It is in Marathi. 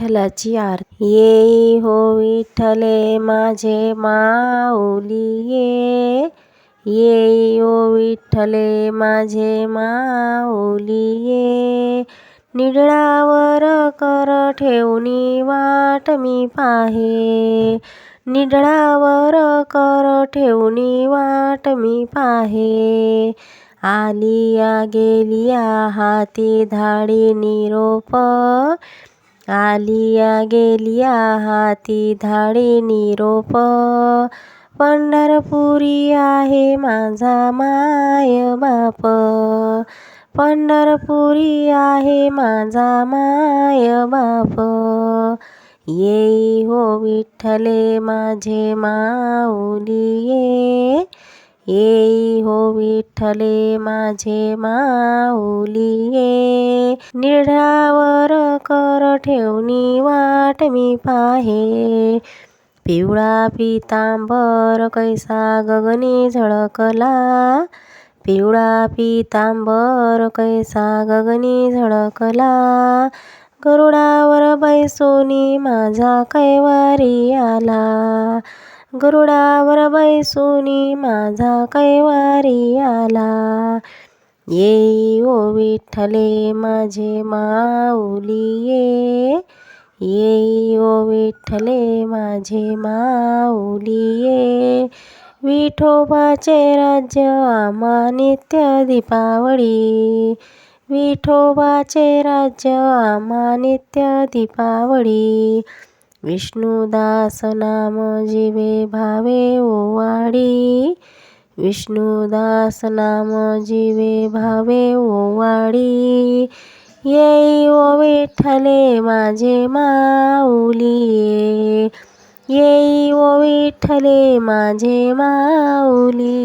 विठ्ठलाची आरती. येई हो विठ्ठले माझे माऊली ये. येई ओ विठ्ठले माझे माऊली ये. निडळावर कर ठेवणी वाट मी पाहे. निडळावर कर ठेवणी वाट मी पाहे. आलिया गेलिया हाती धाडी निरोप. आलिया गेलिया हाती धाडी निरोप. पंढरपुरी आहे माझा माय बाप. पंढरपुरी आहे माझा माय बाप. येई हो विठ्ठले माझे माऊली ये. येई हो विठ्ठले माझे माऊली ये कर ठेवणी वाट मी पाहे. पिवळा पितांबर कैसा गगनी झळकला. पिवळा पितांबर कैसा गगनी झळकला. गरुडावर बैसोनी माझा कैवारी आला. गरुडावर बैसोनी माझा कैवारी आला. येई ओ विठ्ठले माझे माऊली ये. येई ओ विठ्ठले माझे माऊली ये. विठोबाचे राज्य आम्हा नित्य दीपावळी. विठोबाचे राज्य आम्हा नित्य दीपावळी. विष्णुदास नाम जीवे भावे ओवाडी विष्णुदास नाम जीवे भावे ओवाडी येई ओ विठ्ठले माझे माऊली. येई ओ विठ्ठले माझे माऊली.